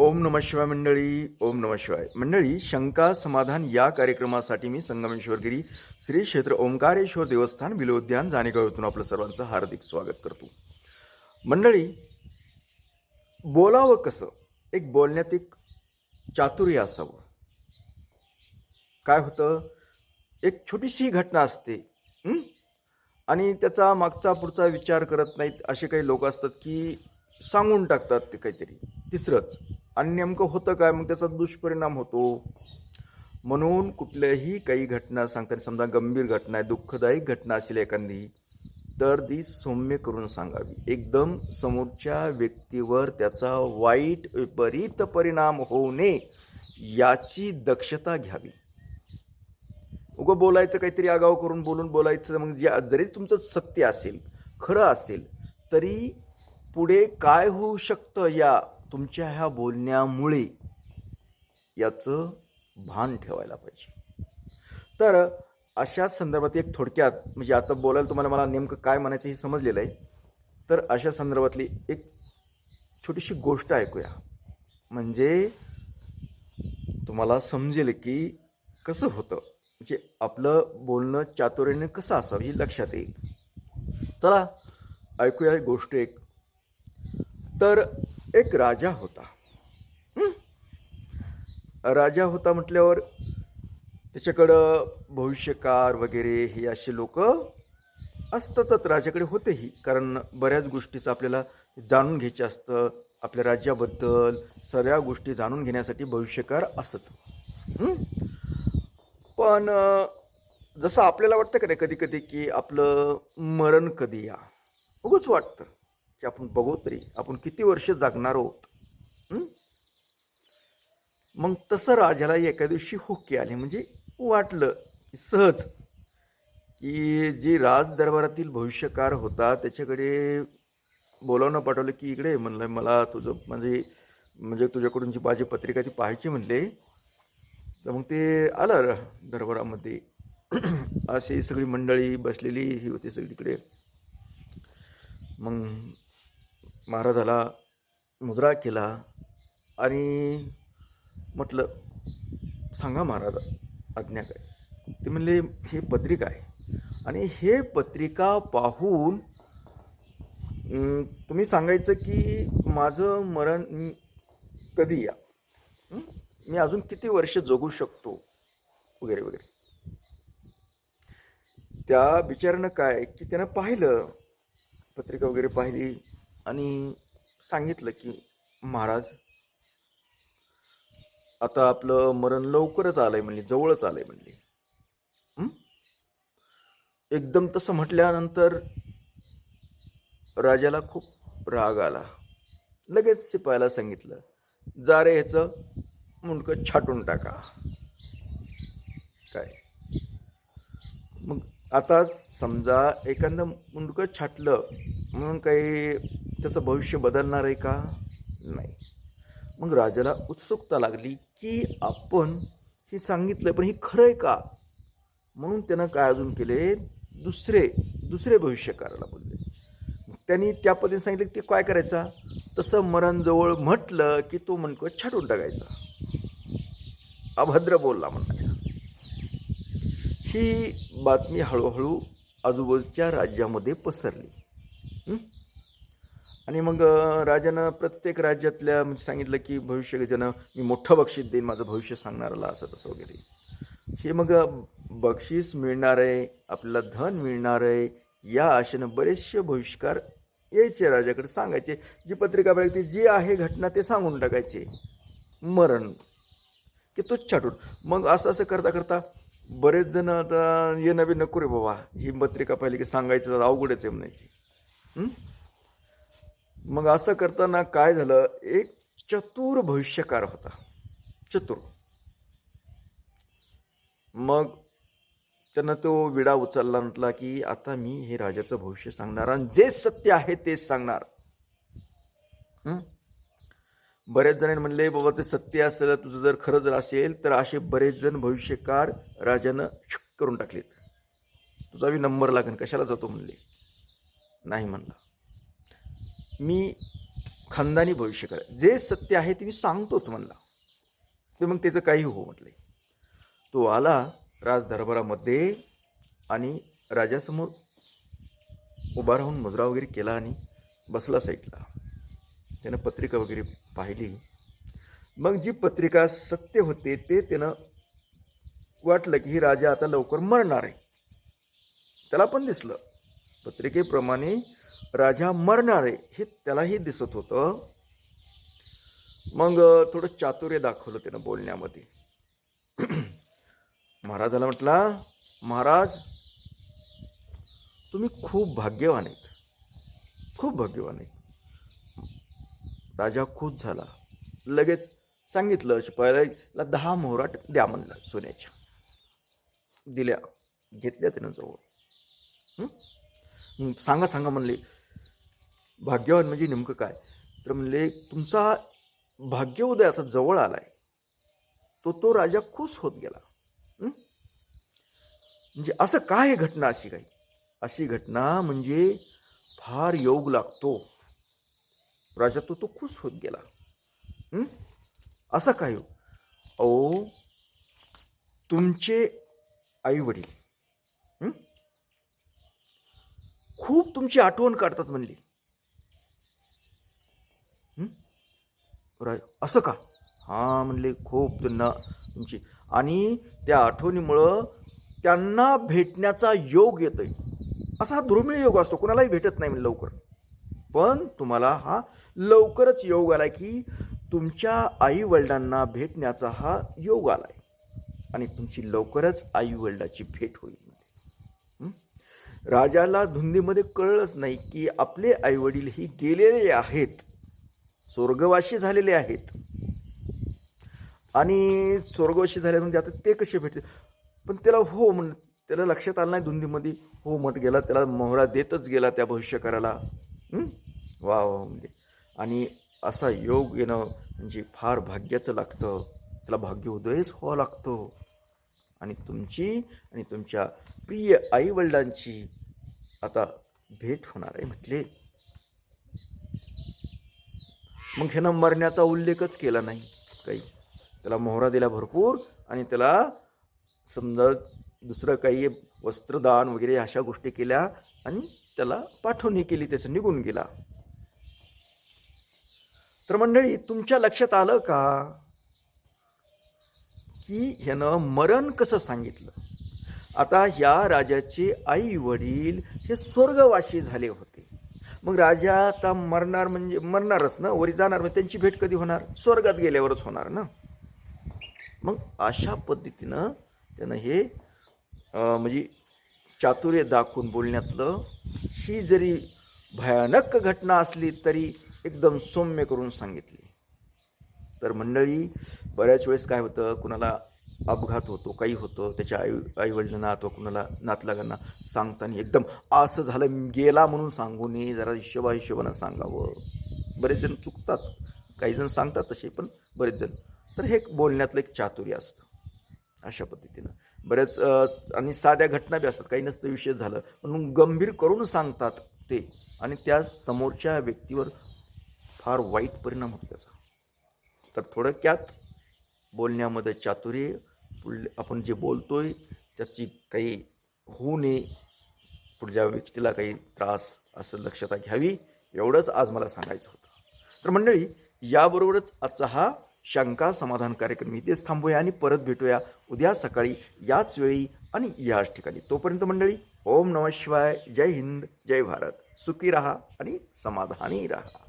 ओम नम शिवाय मंडळी ओम नम शिवाय. मंडळी शंका समाधान या कार्यक्रमासाठी मी संगमेश्वरगिरी श्री क्षेत्र ओंकारेश्वर देवस्थान विलोद्यान जाणेगाव येथून आपलं सर्वांचं हार्दिक स्वागत करतो. मंडळी बोलावं कसं? एक बोलण्यात एक चातुर्य असावं. काय होतं? एक छोटीशी घटना असते आणि त्याचा मागचा पुढचा विचार करत नाहीत असे काही लोक असतात की सांगून टाकतात ते काहीतरी. तिसरंच आणि नेमकं होतं काय? मग त्याचा दुष्परिणाम होतो. म्हणून कुठल्याही काही घटना सांगताना समजा गंभीर घटना आहे दुःखदायी घटना असेल एखादी तर ती सौम्य करून सांगावी. एकदम समोरच्या व्यक्तीवर त्याचा वाईट विपरीत परिणाम होऊ नये याची दक्षता घ्यावी. उगं बोलायचं काहीतरी आगाव करून बोलून बोलायचं मग जे जरी तुमचं सत्य असेल खरं असेल तरी पुढे काय होऊ शकतं या तुमच्या ह्या बोलण्यामुळे याचं भान ठेवायला पाहिजे. तर अशा संदर्भात एक थोडक्यात म्हणजे आता बोलायला तुम्हाला मला नेमकं काय म्हणायचं हे समजलेलं आहे. तर अशा संदर्भातली एक छोटीशी गोष्ट ऐकूया. म्हणजे तुम्हाला समजेल की कसं होतं. म्हणजे आपलं बोलणं चातुर्याने कसं असावं हे लक्षात येईल. चला ऐकूया गोष्ट एक. तर एक राजा होता. राजा होता म्हटल्यावर त्याच्याकडं भविष्यकार वगैरे हे असे लोक असतातच राजाकडे होतेही. कारण बऱ्याच गोष्टीचं आपल्याला जाणून घ्यायचं असतं. आपल्या राज्याबद्दल सगळ्या गोष्टी जाणून घेण्यासाठी भविष्यकार असत. पण जसं आपल्याला वाटतं का नाही कधी कधी की आपलं मरण कधी या? उगच वाटतं. की आपण बघू तरी आपण किती वर्ष जगणार आहोत? मग तसं राजाला एका दिवशी हुक्की आली. म्हणजे वाटलं की सहज की जे राज दरबारातील भविष्यकार होता त्याच्याकडे बोलावणं पाठवलं की इकडे म्हणलं मला तुझं म्हणजे म्हणजे तुझ्याकडून जी माझी पत्रिका ती पाहायची म्हणले. तर मग ते आलं र- दरबारामध्ये. अशी सगळी मंडळी बसलेली ही होती सगळीकडे. मग महाराजाला मुजरा केला आणि म्हटलं सांगा महाराज आज्ञा काय? ते म्हणले हे पत्रिका आहे. आणि हे पत्रिका पाहून तुम्ही सांगायचं की माझं मरण कधी या? मी अजून किती वर्ष जगू शकतो? वगैरे वगैरे. त्या बिचारानं काय की त्यानं पाहिलं पत्रिका वगैरे पाहिली. आणि सांगितलं की महाराज आता आपलं मरण लवकरच आलंय म्हणले जवळच आलंय म्हणले. एकदम तसं म्हटल्यानंतर राजाला खूप राग आला. लगेच शिपायाला सांगितलं जा रे ह्याचं मुंडकं छाटून टाका. काय? मग आता समजा एखादं मुंडकं छाटलं म्हणून काही त्याचं भविष्य बदलणार आहे का? नाही. मग राजाला उत्सुकता लागली की आपण हे सांगितलं पण हे खरं आहे का? म्हणून त्यानं काय अजून केले? दुसरे दुसरे भविष्यकाराला बोलले. त्यांनी त्या पद्धतीने सांगितलं की ते काय करायचा? तसं मरणजवळ म्हटलं की तो म्हणतो छाटून टाकायचा. अभद्र बोलला म्हणायचा. ही बातमी हळूहळू आजूबाजूच्या राज्यामध्ये पसरली. हं? आणि मग राजानं प्रत्येक राज्यातल्या म्हणजे सांगितलं की भविष्य ज्यानं मी मोठं बक्षीस देईन माझं भविष्य सांगणाराला असं तसं वगैरे. हे मग बक्षीस मिळणार आहे आपल्याला धन मिळणार आहे या आशेनं बरेचसे भविष्यकार यायचे राजाकडे सांगायचे. जी पत्रिका बघायची जी आहे घटना ते सांगून टाकायचे. मरण. की तोच छाटून मग असं असं करता करता बरेच जण आता ये नवी नको रे बाबा. ही पत्रिका पाहिली की सांगायचं अवघडच आहे म्हणायची. मग असं करताना काय झालं? एक चतुर भविष्यकार होता. चतुर. मग त्यांना तो विडा उचलला म्हटला की आता मी हे राजाचं भविष्य सांगणार आणि जे सत्य आहे तेच सांगणार. बरेच जणांनी म्हणले बाबा ते सत्य असेल तुझं जर खरं जर असेल तर असे बरेच जण भविष्यकार राजानं करून टाकलेत. तुझा बी नंबर लागेल कशाला जातो म्हणले? नाही म्हणला. मी खानदानी भविष्य करा जे सत्य आहे ते मी सांगतोच म्हणला. ते मग त्याचं काही हो म्हटलंय. तो आला राजदरबारामध्ये आणि राजासमोर उभा राहून मुजरा वगैरे केला आणि बसला साईडला. त्यानं पत्रिका वगैरे पाहिली. मग जी पत्रिका सत्य होते ते त्यानं वाटलं की ही राजा आता लवकर मरणार आहे. त्याला पण दिसलं. पत्रिकेप्रमाणे राजा मरणार आहे हे त्यालाही दिसत होतं. मग थोडं चातुर्य दाखवलं त्यानं बोलण्यामध्ये. महाराजाला म्हटला महाराज तुम्ही खूप भाग्यवान आहेत. खूप भाग्यवान आहेत. राजा खुश झाला. लगेच सांगितलं शिपायाला दहा मोहराट द्या म्हणलं सोन्याच्या. दिल्या घेतल्या त्यानं जवळ. सांगा सांगा म्हणले भाग्यवान म्हणजे नेमकं काय? तर म्हणले तुमचा भाग्योदयाचा जवळ आलाय. तो तो राजा खुश होत गेला. म्हणजे असं काय घटना अशी काही? अशी घटना म्हणजे फार योग लागतो. राजा तो तो खुश होत गेला. असा असं काय हो? अहो तुमचे आई वडील खूप तुमची आठवण काढतात म्हणली. राय असं का? हां म्हणले खूप त्यांना तुमची. आणि त्या आठवणीमुळं त्यांना भेटण्याचा योग येतोय. असा हा दुर्मिळ योग असतो कोणालाही भेटत नाही म्हणजे लवकर. पण तुम्हाला हा लवकरच योग आला की तुमच्या आईवडिलांना भेटण्याचा हा योग आला आहे आणि तुमची लवकरच आईवडिलाची भेट होईल राजाला धुंदीमध्ये कळलंच नाही की आपले आईवडील ही गेलेले आहेत. स्वर्गवासी झालेले आहेत. आणि स्वर्गवासी झाले म्हणजे आता ते कसे भेटते पण त्याला हो म्हण त्याला लक्षात आलं नाही धुंदीमध्ये हो म्हट गेला त्याला मोहरा देतच गेला त्या भविष्यकाराला वा वा म्हणजे. आणि असा योग येणं म्हणजे फार भाग्याचं लागतं. त्याला भाग्योदयच व्हावं लागतो. आणि तुमची आणि तुमच्या प्रिय आईवडिलांची आता भेट होणार आहे म्हटले. मग ह्यानं मरण्याचा उल्लेखच केला नाही काही. त्याला मोहरा दिला भरपूर आणि त्याला समजा दुसरं काही वस्त्रदान वगैरे अशा गोष्टी केल्या आणि त्याला पाठवणी केली त्याचं निघून गेला. तर मंडळी तुमच्या लक्षात आलं का की ह्यानं मरण कसं सांगितलं? आता ह्या राजाचे आई वडील हे स्वर्गवासी झाले होते. मग राजा आता मरणार म्हणजे मरणारच ना? वरी जाणार म्हणजे त्यांची भेट कधी होणार? स्वर्गात गेल्यावरच होणार ना? मग अशा पद्धतीनं त्यानं हे म्हणजे चातुर्य दाखवून बोलण्यातलं ही जरी भयानक घटना असली तरी एकदम सौम्य करून सांगितली. तर मंडळी बऱ्याच वेळेस काय होतं कुणाला अपघात होतो काही होतं त्याच्या आई आईवडिलांना अथवा कुणाला नातलागांना सांगताना एकदम असं झालं गेला म्हणून सांगू नये जरा हिशोबा हिशोबानं सांगावं. बरेच जण चुकतात. काही जण सांगतात तसे पण बरेच जण. तर हे एक बोलण्यातलं एक चातुर्य असतं अशा पद्धतीनं. बऱ्याच आणि साध्या घटना बी असतात. काही नसतं विषय झालं म्हणून गंभीर करून सांगतात ते. आणि त्या समोरच्या व्यक्तीवर फार वाईट परिणाम होतो त्याचा. तर थोडक्यात बोलण्यामध्ये चातुर्य पुढले आपण जे बोलतो आहे त्याची काही होऊ नये. पुढच्या व्यक्तीला काही त्रास असं लक्षात घ्यावी. एवढंच आज मला सांगायचं होतं. तर मंडळी याबरोबरच आजचा हा शंका समाधान कार्यक्रम इथेच थांबूया आणि परत भेटूया उद्या सकाळी याच वेळी आणि याच ठिकाणी. तोपर्यंत मंडळी ओम नमः शिवाय. जय हिंद जय भारत. सुखी राहा आणि समाधानी राहा.